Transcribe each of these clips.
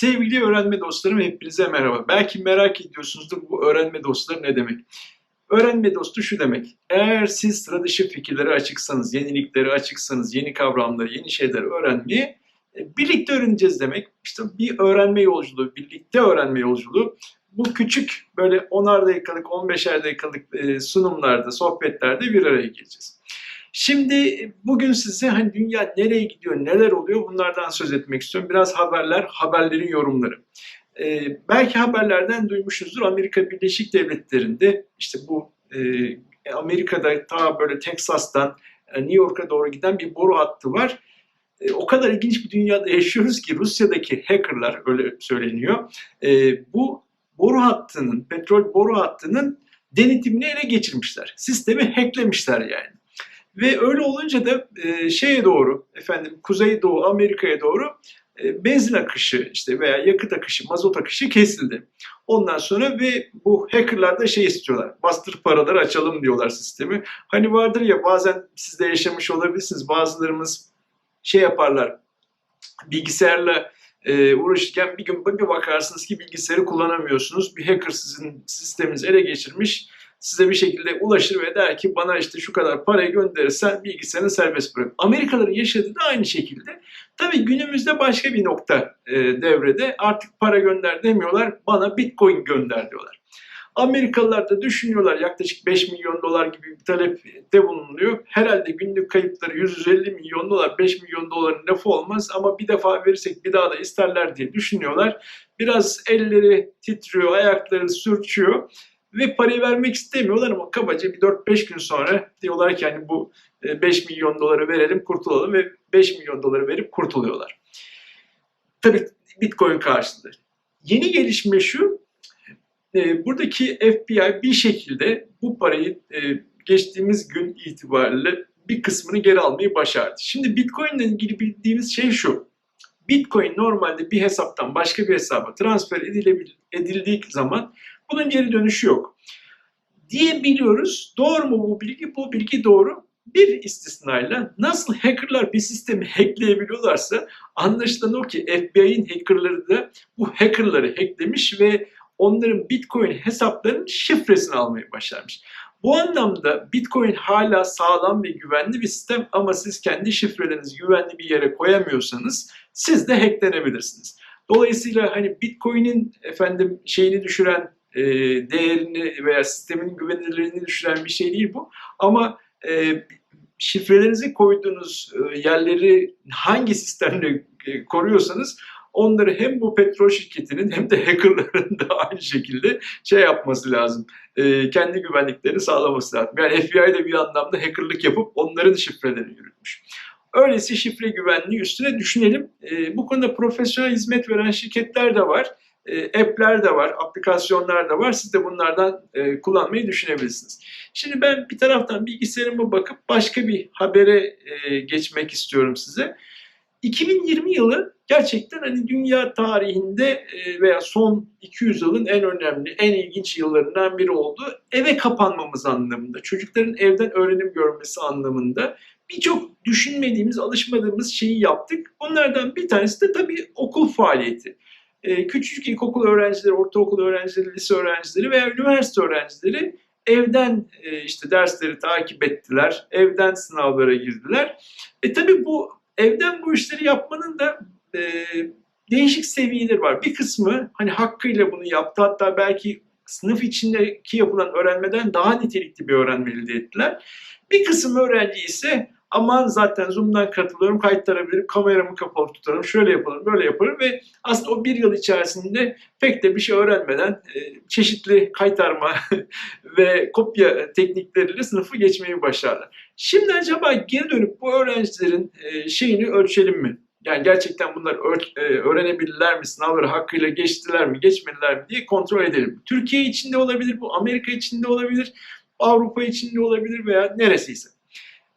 Sevgili öğrenme dostlarım hepinize merhaba. Belki merak ediyorsunuzdur bu öğrenme dostları ne demek? Öğrenme dostu şu demek. Eğer siz sıra dışı fikirlere açıksanız, yeniliklere açıksanız, yeni kavramları, yeni şeyler öğrenmeye e, birlikte öğreneceğiz demek. İşte bir öğrenme yolculuğu, birlikte öğrenme yolculuğu. Bu küçük böyle 10'ar dakikalık, 15'er dakikalık e, sunumlarda, sohbetlerde bir araya geleceğiz. Şimdi bugün size hani dünya nereye gidiyor, neler oluyor bunlardan söz etmek istiyorum. Biraz haberler, haberlerin yorumları. Ee, belki haberlerden duymuşuzdur. Amerika Birleşik Devletleri'nde işte bu e, Amerika'da ta böyle Texas'tan e, New York'a doğru giden bir boru hattı var. E, o kadar ilginç bir dünyada yaşıyoruz ki Rusya'daki hackerlar öyle söyleniyor. E, bu boru hattının, petrol boru hattının denetimini ele geçirmişler. Sistemi hacklemişler yani. Ve öyle olunca da e, şeye doğru, efendim Kuzey Doğu Amerika'ya doğru e, benzin akışı işte veya yakıt akışı, mazot akışı kesildi. Ondan sonra ve bu hackerlar da şey istiyorlar. Bastır paraları açalım diyorlar sistemi. Hani vardır ya bazen siz de yaşamış olabilirsiniz. Bazılarımız şey yaparlar. Bilgisayarla e, uğraşırken bir gün bir bakarsınız ki bilgisayarı kullanamıyorsunuz. Bir hacker sizin sisteminizi ele geçirmiş size bir şekilde ulaşır ve der ki bana işte şu kadar parayı gönderirsen bilgisayarını serbest bırak. Amerikalıların yaşadığı da aynı şekilde. Tabii günümüzde başka bir nokta e, devrede artık para gönder demiyorlar bana bitcoin gönder diyorlar. Amerikalılar da düşünüyorlar yaklaşık 5 milyon dolar gibi bir talepte bulunuyor. Herhalde günlük kayıpları 150 milyon dolar, 5 milyon doların lafı olmaz ama bir defa verirsek bir daha da isterler diye düşünüyorlar. Biraz elleri titriyor, ayakları sürçüyor ve parayı vermek istemiyorlar ama kabaca bir 4-5 gün sonra diyorlar ki hani bu 5 e, milyon doları verelim kurtulalım ve 5 milyon doları verip kurtuluyorlar. Tabii Bitcoin karşılığı. Yeni gelişme şu, e, buradaki FBI bir şekilde bu parayı e, geçtiğimiz gün itibariyle bir kısmını geri almayı başardı. Şimdi Bitcoin ile ilgili bildiğimiz şey şu. Bitcoin normalde bir hesaptan başka bir hesaba transfer edildiği zaman bunun geri dönüşü yok. Diye biliyoruz. Doğru mu bu bilgi? Bu bilgi doğru. Bir istisnayla nasıl hackerlar bir sistemi hackleyebiliyorlarsa anlaşılan o ki FBI'nin hackerları da bu hackerları hacklemiş ve onların Bitcoin hesaplarının şifresini almayı başarmış. Bu anlamda Bitcoin hala sağlam ve güvenli bir sistem ama siz kendi şifrelerinizi güvenli bir yere koyamıyorsanız siz de hacklenebilirsiniz. Dolayısıyla hani Bitcoin'in efendim şeyini düşüren e, değerini veya sistemin güvenilirliğini düşüren bir şey değil bu. Ama e, şifrelerinizi koyduğunuz e, yerleri hangi sistemle e, koruyorsanız onları hem bu petrol şirketinin hem de hackerların da aynı şekilde şey yapması lazım. E, kendi güvenliklerini sağlaması lazım. Yani FBI de bir anlamda hackerlık yapıp onların şifrelerini yürütmüş. Öyleyse şifre güvenliği üstüne düşünelim. E, bu konuda profesyonel hizmet veren şirketler de var app'ler de var, aplikasyonlar da var. Siz de bunlardan e, kullanmayı düşünebilirsiniz. Şimdi ben bir taraftan bilgisayarıma bakıp başka bir habere e, geçmek istiyorum size. 2020 yılı gerçekten hani dünya tarihinde e, veya son 200 yılın en önemli, en ilginç yıllarından biri oldu. Eve kapanmamız anlamında, çocukların evden öğrenim görmesi anlamında birçok düşünmediğimiz, alışmadığımız şeyi yaptık. Bunlardan bir tanesi de tabii okul faaliyeti e, küçücük ilkokul öğrencileri, ortaokul öğrencileri, lise öğrencileri veya üniversite öğrencileri evden e, işte dersleri takip ettiler, evden sınavlara girdiler. E tabii bu evden bu işleri yapmanın da e, değişik seviyeleri var. Bir kısmı hani hakkıyla bunu yaptı hatta belki sınıf içindeki yapılan öğrenmeden daha nitelikli bir öğrenme elde ettiler. Bir kısım öğrenci ise Aman zaten Zoom'dan katılıyorum, kayıt tarabilirim, kameramı kapalı tutarım, şöyle yapalım, böyle yaparım ve aslında o bir yıl içerisinde pek de bir şey öğrenmeden e, çeşitli kaytarma ve kopya teknikleriyle sınıfı geçmeyi başarlar. Şimdi acaba geri dönüp bu öğrencilerin e, şeyini ölçelim mi? Yani gerçekten bunlar e, öğrenebilirler mi, sınavları hakkıyla geçtiler mi, geçmediler mi diye kontrol edelim. Türkiye içinde olabilir, bu Amerika içinde olabilir, Avrupa içinde olabilir veya neresiyse.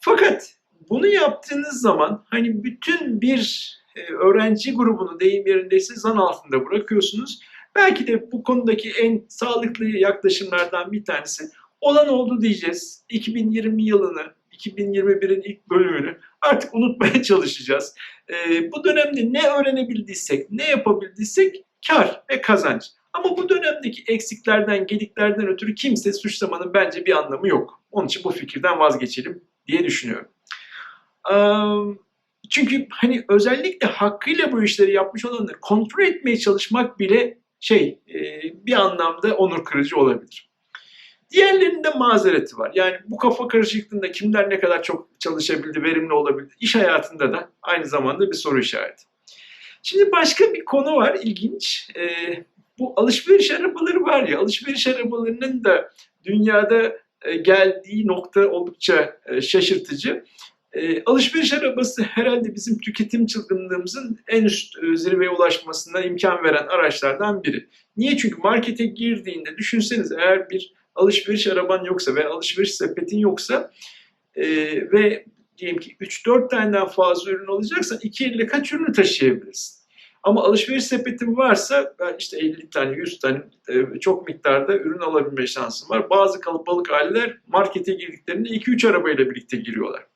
Fakat bunu yaptığınız zaman hani bütün bir e, öğrenci grubunu deyim yerindeyse zan altında bırakıyorsunuz. Belki de bu konudaki en sağlıklı yaklaşımlardan bir tanesi olan oldu diyeceğiz. 2020 yılını, 2021'in ilk bölümünü artık unutmaya çalışacağız. E, bu dönemde ne öğrenebildiysek, ne yapabildiysek kar ve kazanç. Ama bu dönemdeki eksiklerden, gediklerden ötürü kimse suçlamanın bence bir anlamı yok. Onun için bu fikirden vazgeçelim diye düşünüyorum. Çünkü hani özellikle hakkıyla bu işleri yapmış olanları kontrol etmeye çalışmak bile şey bir anlamda onur kırıcı olabilir. Diğerlerinde mazereti var. Yani bu kafa karışıklığında kimler ne kadar çok çalışabildi, verimli olabildi. İş hayatında da aynı zamanda bir soru işareti. Şimdi başka bir konu var ilginç. Bu alışveriş arabaları var ya, alışveriş arabalarının da dünyada geldiği nokta oldukça şaşırtıcı. E, alışveriş arabası herhalde bizim tüketim çılgınlığımızın en üst e, zirveye ulaşmasına imkan veren araçlardan biri. Niye? Çünkü markete girdiğinde düşünseniz eğer bir alışveriş araban yoksa ve alışveriş sepetin yoksa e, ve diyelim ki 3-4 taneden fazla ürün alacaksan 2 elle kaç ürünü taşıyabilirsin? Ama alışveriş sepetin varsa ben işte 50 tane 100 tane e, çok miktarda ürün alabilme şansın var. Bazı kalabalık aileler markete girdiklerinde 2-3 arabayla birlikte giriyorlar.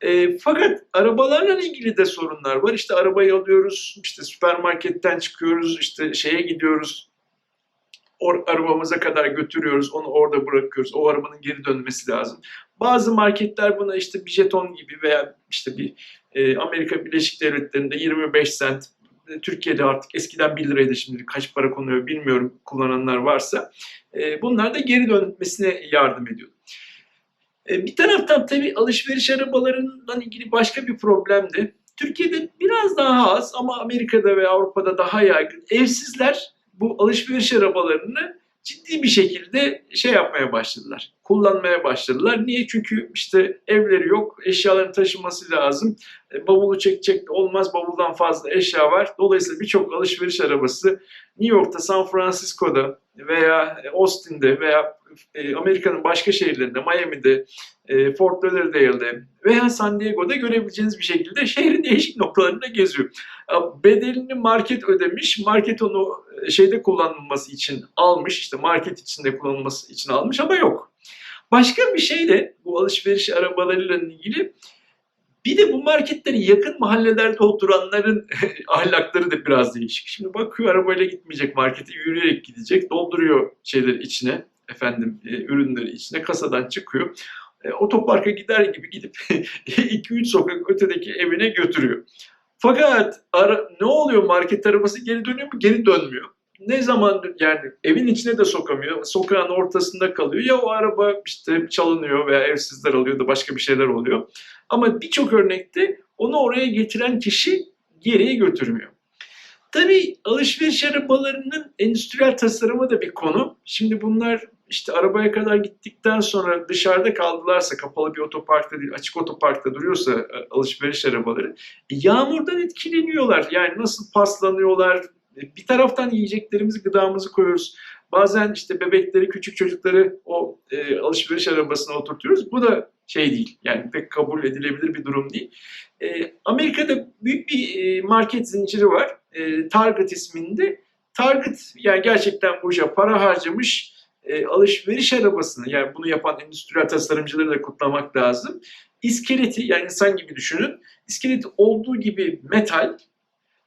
E, fakat arabalarla ilgili de sorunlar var. İşte arabayı alıyoruz, işte süpermarketten çıkıyoruz, işte şeye gidiyoruz, or, arabamıza kadar götürüyoruz, onu orada bırakıyoruz. O arabanın geri dönmesi lazım. Bazı marketler buna işte bir jeton gibi veya işte bir e, Amerika Birleşik Devletleri'nde 25 cent, e, Türkiye'de artık eskiden 1 liraydı şimdi kaç para konuyor bilmiyorum kullananlar varsa. E, bunlar da geri dönmesine yardım ediyor. E, bir taraftan tabii alışveriş arabalarından ilgili başka bir problem de Türkiye'de biraz daha az ama Amerika'da ve Avrupa'da daha yaygın. Evsizler bu alışveriş arabalarını ciddi bir şekilde şey yapmaya başladılar. Kullanmaya başladılar. Niye? Çünkü işte evleri yok, eşyaların taşınması lazım. E, bavulu çekecek olmaz, bavuldan fazla eşya var. Dolayısıyla birçok alışveriş arabası New York'ta, San Francisco'da veya Austin'de veya e, Amerika'nın başka şehirlerinde, Miami'de, e, Fort Lauderdale'de veya San Diego'da görebileceğiniz bir şekilde şehrin değişik noktalarında geziyor. Bedelini market ödemiş, market onu e, şeyde kullanılması için almış, işte market içinde kullanılması için almış ama yok. Başka bir şey de bu alışveriş arabalarıyla ilgili bir de bu marketleri yakın mahallelerde oturanların ahlakları da biraz değişik. Şimdi bakıyor arabayla gitmeyecek markete yürüyerek gidecek. Dolduruyor şeyleri içine efendim e, ürünleri içine kasadan çıkıyor. E, otoparka gider gibi gidip 2-3 sokak ötedeki evine götürüyor. Fakat ara, ne oluyor market arabası geri dönüyor mu? Geri dönmüyor. Ne zaman yani evin içine de sokamıyor. Sokağın ortasında kalıyor. Ya o araba işte çalınıyor veya evsizler alıyor da başka bir şeyler oluyor. Ama birçok örnekte onu oraya getiren kişi geriye götürmüyor. Tabii alışveriş arabalarının endüstriyel tasarımı da bir konu. Şimdi bunlar işte arabaya kadar gittikten sonra dışarıda kaldılarsa kapalı bir otoparkta değil açık otoparkta duruyorsa e, alışveriş arabaları e, yağmurdan etkileniyorlar. Yani nasıl paslanıyorlar e, bir taraftan yiyeceklerimizi gıdamızı koyuyoruz. Bazen işte bebekleri, küçük çocukları o e, alışveriş arabasına oturtuyoruz. Bu da şey değil. Yani pek kabul edilebilir bir durum değil. E, Amerika'da büyük bir market zinciri var. E, Target isminde. Target yani gerçekten bu işe para harcamış e, alışveriş arabasını yani bunu yapan endüstriyel tasarımcıları da kutlamak lazım. İskeleti yani insan gibi düşünün. İskeleti olduğu gibi metal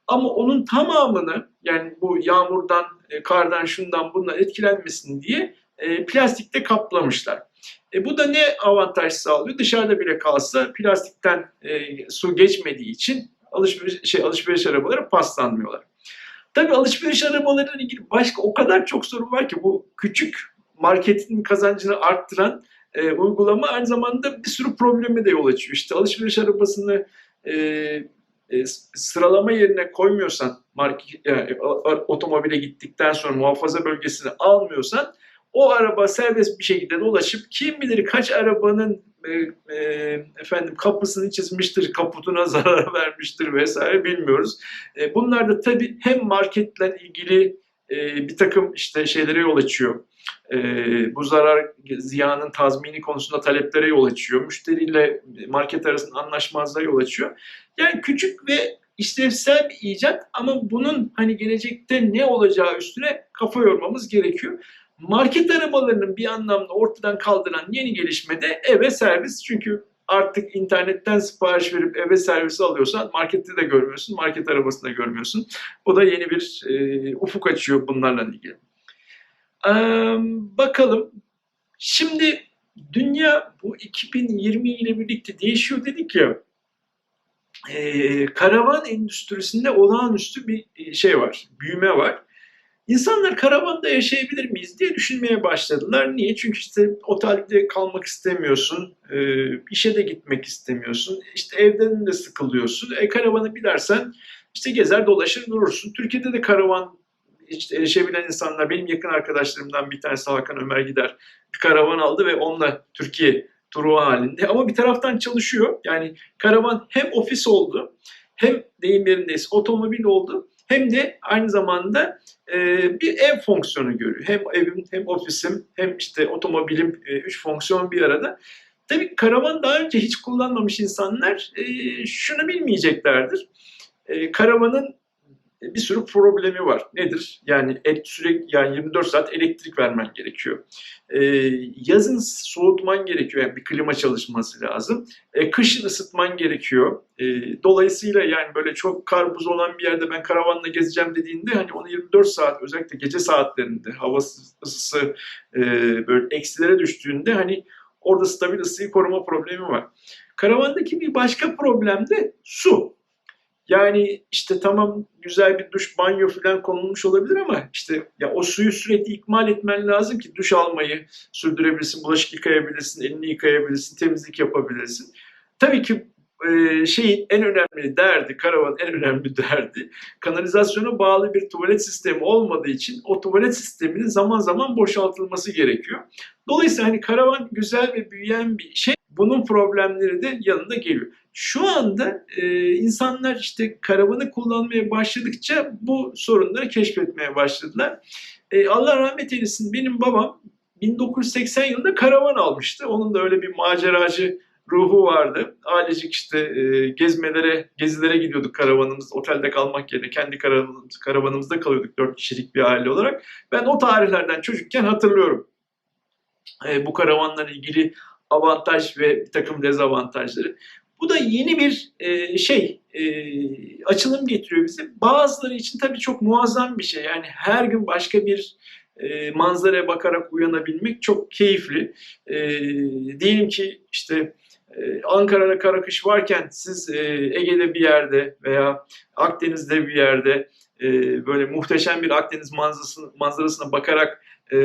ama onun tamamını yani bu yağmurdan, e, kardan, şundan bundan etkilenmesin diye e, plastikte kaplamışlar. E, bu da ne avantaj sağlıyor? Dışarıda bile kalsa plastikten e, su geçmediği için alışveriş, şey, alışveriş arabaları paslanmıyorlar. Tabii alışveriş arabalarıyla ilgili başka o kadar çok sorun var ki bu küçük marketin kazancını arttıran e, uygulama aynı zamanda bir sürü problemi de yol açıyor. İşte alışveriş arabasını e, e, sıralama yerine koymuyorsan, market, yani, otomobile gittikten sonra muhafaza bölgesini almıyorsan o araba serbest bir şekilde dolaşıp kim bilir kaç arabanın e, efendim kapısını çizmiştir, kaputuna zarar vermiştir vesaire bilmiyoruz. E, bunlar da tabii hem marketle ilgili e, bir takım işte şeylere yol açıyor. Bu zarar ziyanın tazmini konusunda taleplere yol açıyor. Müşteriyle market arasında anlaşmazlığa yol açıyor. Yani küçük ve işlevsel bir icat ama bunun hani gelecekte ne olacağı üstüne kafa yormamız gerekiyor. Market arabalarının bir anlamda ortadan kaldıran yeni gelişme de eve servis. Çünkü Artık internetten sipariş verip eve servisi alıyorsan markette de görmüyorsun, market arabasında görmüyorsun. Bu da yeni bir e, ufuk açıyor bunlarla ilgili. Ee, bakalım. Şimdi dünya bu 2020 ile birlikte değişiyor dedik ya. Ee, karavan endüstrisinde olağanüstü bir e, şey var, büyüme var. İnsanlar karavanda yaşayabilir miyiz diye düşünmeye başladılar. Niye? Çünkü işte otelde kalmak istemiyorsun, e, işe de gitmek istemiyorsun, işte evden de sıkılıyorsun. E karavanı bilersen işte gezer dolaşır durursun. Türkiye'de de karavan işte erişebilen insanlar, benim yakın arkadaşlarımdan bir tanesi Hakan Ömer Gider bir karavan aldı ve onunla Türkiye turu halinde. Ama bir taraftan çalışıyor. Yani karavan hem ofis oldu, hem deyim yerindeyiz otomobil oldu, hem de aynı zamanda e, bir ev fonksiyonu görüyor. Hem evim, hem ofisim, hem işte otomobilim, e, üç fonksiyon bir arada. Tabii karavan daha önce hiç kullanmamış insanlar e, şunu bilmeyeceklerdir. E, karavanın bir sürü problemi var. Nedir? Yani sürekli yani 24 saat elektrik vermen gerekiyor. Ee, yazın soğutman gerekiyor. Yani bir klima çalışması lazım. Ee, kışın ısıtman gerekiyor. Ee, dolayısıyla yani böyle çok kar buz olan bir yerde ben karavanla gezeceğim dediğinde hani onu 24 saat özellikle gece saatlerinde hava ısısı e, böyle eksilere düştüğünde hani orada stabil ısıyı koruma problemi var. Karavandaki bir başka problem de su. Yani işte tamam güzel bir duş, banyo falan konulmuş olabilir ama işte ya o suyu sürekli ikmal etmen lazım ki duş almayı sürdürebilirsin, bulaşık yıkayabilirsin, elini yıkayabilirsin, temizlik yapabilirsin. Tabii ki e, şeyin en önemli derdi, karavanın en önemli derdi kanalizasyona bağlı bir tuvalet sistemi olmadığı için o tuvalet sisteminin zaman zaman boşaltılması gerekiyor. Dolayısıyla hani karavan güzel ve büyüyen bir şey. Bunun problemleri de yanında geliyor. Şu anda e, insanlar işte karavanı kullanmaya başladıkça bu sorunları keşfetmeye başladılar. E, Allah rahmet eylesin benim babam 1980 yılında karavan almıştı. Onun da öyle bir maceracı ruhu vardı. Ailecik işte e, gezmelere, gezilere gidiyorduk karavanımız. Otelde kalmak yerine kendi karavanımız, karavanımızda kalıyorduk dört kişilik bir aile olarak. Ben o tarihlerden çocukken hatırlıyorum. E, bu karavanla ilgili avantaj ve bir takım dezavantajları. Bu da yeni bir e, şey e, açılım getiriyor bize. Bazıları için tabii çok muazzam bir şey. Yani her gün başka bir e, manzaraya bakarak uyanabilmek çok keyifli. E, diyelim ki işte e, Ankara'da kara kış varken siz e, Ege'de bir yerde veya Akdeniz'de bir yerde e, böyle muhteşem bir Akdeniz manzarasına, manzarasına bakarak e,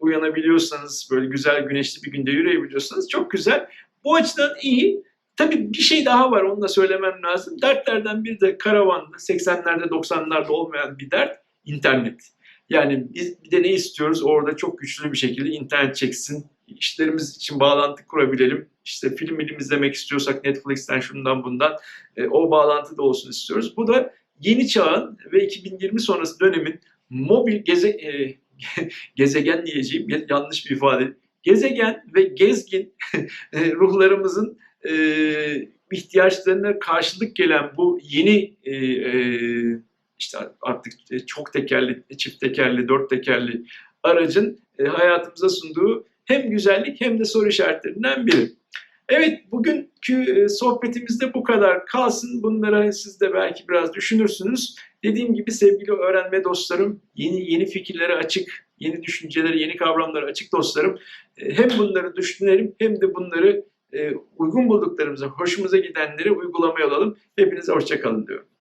uyanabiliyorsanız, böyle güzel güneşli bir günde yürüyebiliyorsanız çok güzel. Bu açıdan iyi. Tabii bir şey daha var onu da söylemem lazım. Dertlerden biri de karavanda 80'lerde 90'larda olmayan bir dert internet. Yani biz bir de ne istiyoruz orada çok güçlü bir şekilde internet çeksin. İşlerimiz için bağlantı kurabilelim. İşte film film izlemek istiyorsak Netflix'ten şundan bundan e, o bağlantı da olsun istiyoruz. Bu da yeni çağın ve 2020 sonrası dönemin mobil geze, e, gezegen diyeceğim yanlış bir ifade. Gezegen ve gezgin e, ruhlarımızın e, ihtiyaçlarına karşılık gelen bu yeni e, e, işte artık çok tekerli, çift tekerli, dört tekerli aracın hayatımıza sunduğu hem güzellik hem de soru işaretlerinden biri. Evet bugünkü e, sohbetimizde bu kadar kalsın. Bunlara siz de belki biraz düşünürsünüz. Dediğim gibi sevgili öğrenme dostlarım, yeni yeni fikirlere açık, yeni düşüncelere, yeni kavramlara açık dostlarım. E, Hem bunları düşünelim hem de bunları e, uygun bulduklarımıza, hoşumuza gidenleri uygulamaya alalım. Hepinize hoşçakalın diyorum.